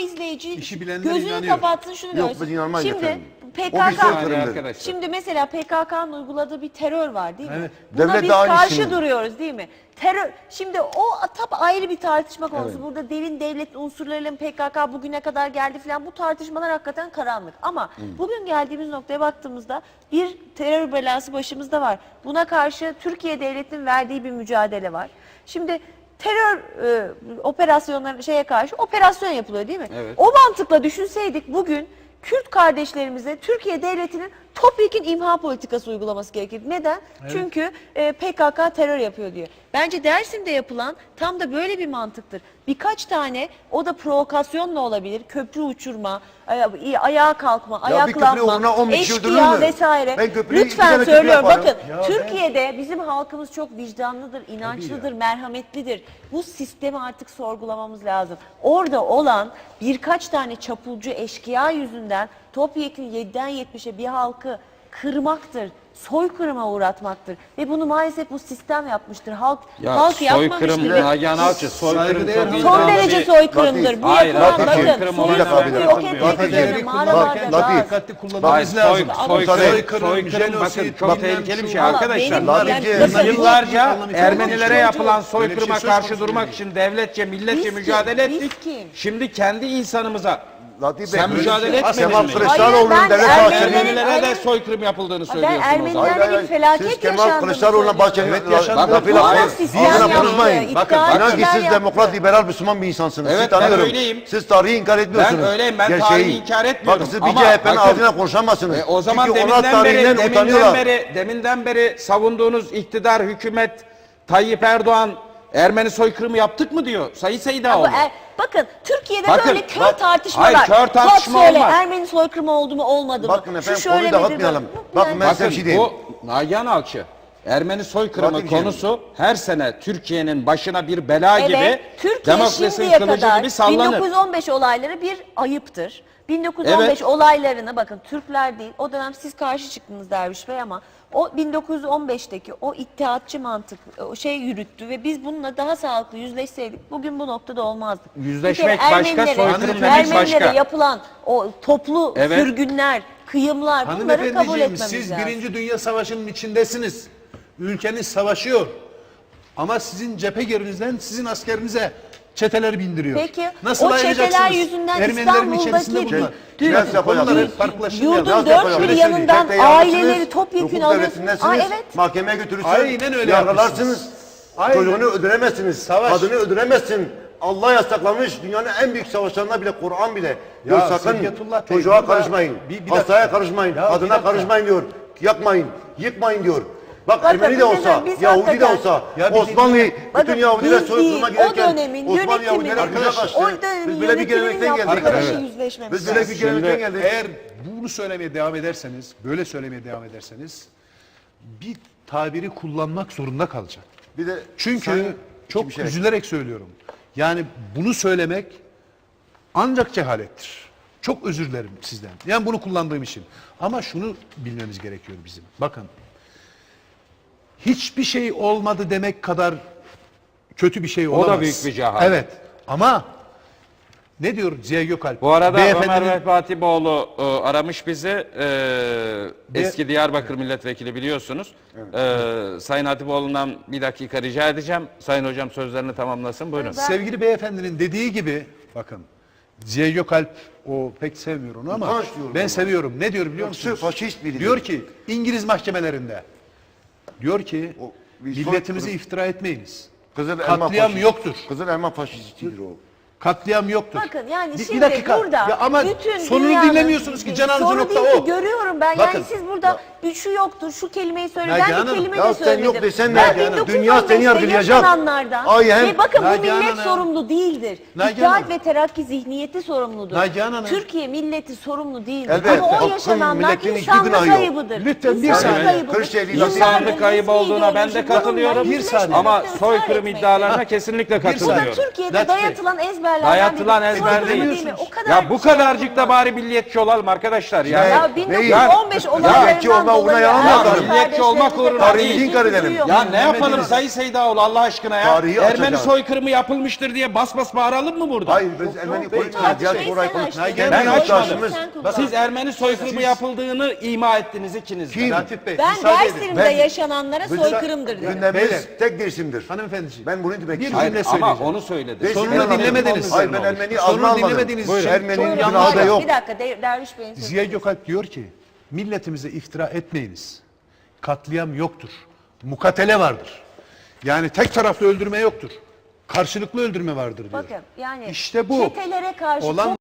izleyici İşi bilenler gözünü inanıyor. kapatsın şunu Yok, görsün. inanmayız Şimdi efendim. O bir PKK arkadaşlar. Şimdi mesela PKK'nın uyguladığı bir terör var değil mi? Evet. Buna Devlet biz de aynı karşı şimdi. duruyoruz değil mi? Terör şimdi o tabi ayrı bir tartışma konusu. Burada derin devlet unsurlarıyla PKK bugüne kadar geldi falan bu tartışmalar hakikaten karanlık. Ama bugün geldiğimiz noktaya baktığımızda bir terör belası başımızda var. Buna karşı Türkiye devletinin verdiği bir mücadele var. Şimdi terör e, operasyonları şeye karşı operasyon yapılıyor değil mi? Evet. O mantıkla düşünseydik bugün Kürt kardeşlerimize Türkiye devletinin topyekun imha politikası uygulaması gerekir. Neden? Çünkü e, PKK terör yapıyor diyor. Bence Dersim'de yapılan tam da böyle bir mantıktır. Birkaç tane o da provokasyonla olabilir. Köprü uçurma, aya- ayağa kalkma, ayaklanma, uğruna on bin kişi öldürülür eşkıya mü? vesaire. Ben köprüyü iki Lütfen köprü söylüyorum yaparım. bakın Ya Türkiye'de bizim halkımız çok vicdanlıdır, inançlıdır, merhametlidir. Bu sistemi artık sorgulamamız lazım. Orada olan birkaç tane çapulcu eşkıya yüzünden topyekun 7'den 70'e bir halkı kırmaktır. Soykırıma uğratmaktır. Ve bunu maalesef bu sistem yapmıştır. Halk Ya halk yapmamıştır. soykırım, Nagihan Alçı soykırım Saygıdeğer çok Son Latif, derece soykırımdır. Bu Hayır, yapılan Latif, bakın soykırım soykırımı olarak ben- yok Latif, etmek Latif, üzere Latif, mağaralarda Latif, gaz. Dikkatli Hayır, kullanmamız soy, lazım. soykırım, Soykırım, bakın çok tehlikeli bir şey Valla arkadaşlar. benim Latif, yani Latif, bakın, Latif, Yıllarca Latif, Ermenilere Latif, yapılan şey soykırıma söz karşı durmak için devletçe, milletçe Biz kim? mücadele Biz ettik. kim? Şimdi kendi insanımıza Latif Bey, sen mücadele etmedin Kemal mi? Kılıçdaroğlu'nun Hayır, ben devlet Ermenilerin- bahçeli. Ermenilere de soykırım yapıldığını söylüyorsunuz. Ermeniler- Hayır, hayır, bir felaket Siz Kemal yaşandığını Kılıçdaroğlu'na söylüyorum. bahçeli Evet, yaşandı. lafıyla hayır, sistem ağzına yaptı, konuşmayın. iddia Bakın inan ki siz yaptı. demokrat liberal Müslüman bir insansınız. Evet, Sizi ben tanıyorum. öyleyim. Siz tarihi inkar etmiyorsunuz. Ben öyleyim, ben tarihi inkar etmiyorum. Bakın siz bir Ama CHP'nin bakın, ağzına konuşamazsınız. E, o zaman Çünkü onlar deminden beri, tarihinden deminden utanıyorlar. beri, deminden beri savunduğunuz iktidar, hükümet, Tayyip Erdoğan Ermeni soykırımı yaptık mı diyor Sayın Bu Seydaoğlu. er- bakın Türkiye'de Bakın, böyle kör bak- tartışmalar. hayır, kör tartışma söyle, olmaz. Ermeni soykırımı oldu mu olmadı mı? Bakın Şu efendim, şöyle konuyu dağıtmayalım. Bakın ben size bir Bakın şey diyeyim. bu Nagihan Alçı Ermeni soykırımı Latif konusu her sene Türkiye'nin başına bir bela Evet, gibi Türkiye demokrasinin şimdiye kılıcı kadar gibi sallanır. 1915 olayları bir ayıptır. 1915 Evet. olaylarını bakın Türkler değil o dönem siz karşı çıktınız Derviş Bey ama o 1915'teki o ittihatçı mantık o şey yürüttü ve biz bununla daha sağlıklı yüzleşseydik bugün bu noktada olmazdık. Yüzleşmek başka, soykırım demek Ermenilere başka. yapılan o toplu Evet. sürgünler, kıyımlar bunları kabul Hanımefendiciğim etmemiz siz lazım. Birinci Dünya Savaşı'nın içindesiniz. Ülkeniz savaşıyor. Ama sizin cephe gerinizden sizin askerinize çeteler bindiriyor. Peki Nasıl o çeteler içerisinde İstanbul'daki bunlar. Biraz yapacağız. Biz- farklılaştırmayalım. Yurdun Biraz dört yapacağız. bir yanından. Tek de aileleri yargısınız, topyekun hukuk alıyorsunuz. devletindensiniz, Aa, evet. Mahkemeye götürürsünüz. Aynen öyle Yargılarsınız. Aynen. Çocuğunu öldüremezsiniz. Savaş. Kadını öldüremezsin. Allah yasaklamış. Dünyanın en büyük savaşlarında bile Kur'an bile. Ya diyor sakın Sevketullah Bey, çocuğa burada- karışmayın. Bir- bir dakika. hastaya karışmayın. Ya bir kadına dakika. karışmayın diyor. Yakmayın. Yıkmayın diyor. Bak Bakın, Ermeni de biz- olsa, biz Yahudi de hakikaten- olsa, Ya biz- Osmanlı Bakın, bütün Yahudiler biz soykırıma değil, o giderken dönemin Osmanlı yönetiminin- Yahudiler bize Arkadaşlar, o dönemin Biz böyle bir yönetiminin gelenekten yaptığı geldik. karşı Evet. yüzleşmemiz Biz böyle bir lazım. gelenekten Şimdi geldik. eğer bunu söylemeye devam ederseniz, böyle söylemeye devam ederseniz bir tabiri kullanmak zorunda kalacak. Bir de Çünkü Sayın çok bir şey- üzülerek söylüyorum. Yani bunu söylemek ancak cehalettir. Çok özür dilerim sizden. Yani bunu kullandığım için. Ama şunu bilmemiz gerekiyor bizim. Bakın. Hiçbir şey olmadı demek kadar kötü bir şey da olamaz. büyük bir cehalet. Evet. Ama ne diyor Ziya Gökalp? Bu arada Beyefendinin- Ömer Vehbatipoğlu e, aramış bizi. E, eski Diyarbakır milletvekili biliyorsunuz. E, Sayın Hatipoğlu'ndan bir dakika rica edeceğim. Sayın hocam sözlerini tamamlasın. Buyurun. Sevgili beyefendinin dediği gibi bakın Ziya Gökalp o pek sevmiyor onu ama ben seviyorum. Ne diyor biliyor Yoksa musunuz? faşist biri Diyor diyor. ki İngiliz mahkemelerinde diyor ki O soykırım- iftira etmeyiniz. Kızıl elma Katliam faşist- yoktur. Kızıl elma faşistidir o. Katliam yoktur. Bakın yani Bir- bir şimdi dakika. burada Ya ama bütün sonunu dünyanın- dinlemiyorsunuz ki, can alıcı nokta değil o. görüyorum ben. Bakın. Yani siz burada bir şu yoktur, şu kelimeyi söyle. Ben Hanım, bir kelime ya de sen söyledim. yok desen ben Nagihan Hanım, 1915'te dünya seni yargılayacak. Ay hem- Ve bakın bu Nagihan millet Hanım. sorumlu değildir. Nagihan İttihat Hanım. ve terakki zihniyeti sorumludur. Nagihan Hanım. Türkiye milleti sorumlu değildir. Elbette. Ama o yaşananlar insanlık ayıbıdır. Lütfen bir saniye. ayıbıdır. Kırşehir'i Yıllardır İnsanlık kaybı olduğuna ben de katılıyorum. Bir saniye. yüzleşmekte Ama soykırım iddialarına kesinlikle saniye. Bu da katılıyorum. Türkiye'de dayatılan ezber ezberlerden Dayatılan biri. ezber Soykırım değil. mi? O kadar Ya bu şey kadarcık da bari milliyetçi olalım arkadaşlar ya. Ya Ya, 1915 Ya, olaylarından milliyetçi olma uğruna dolayı yalan Ermeni atalım. Milliyetçi olmak uğruna değil. ilgi edelim. Ya ne yapalım Dinlemediniz. Sayın Seydaoğlu Allah aşkına ya? Tarihi Ermeni açacağız. soykırımı yapılmıştır diye bas bas bağıralım mı burada? Hayır biz Ermeni konuşmuyoruz. açtın. Ben Kendi açmadım. Sen. Siz Ermeni soykırımı yapıldığını ima ettiniz ikiniz de. Kim? Latif Bey, Ben müsaade edin. Dersim'de Ben- yaşananlara Biz- soykırımdır dedim. Gündemimiz Beyler. tek bir isimdir. Hanımefendiciğim. Ben bunu demek Bir istiyorum. Hayır, cümle ama söyleyeceğim. onu söyledi. Sonunu cümle dinlemediniz. Hayır ben Ermeni'yi alma almadım. dinlemediğiniz için- Ermeni'nin Buyurun, günahı da yok. Bir dakika Der- Derviş Bey'in sözü. Ziya Gökalp diyor ki milletimize iftira etmeyiniz. Katliam yoktur. Mukatele vardır. Yani tek taraflı öldürme yoktur. Karşılıklı öldürme vardır diyor. Bakın yani İşte bu. çetelere karşı Olan-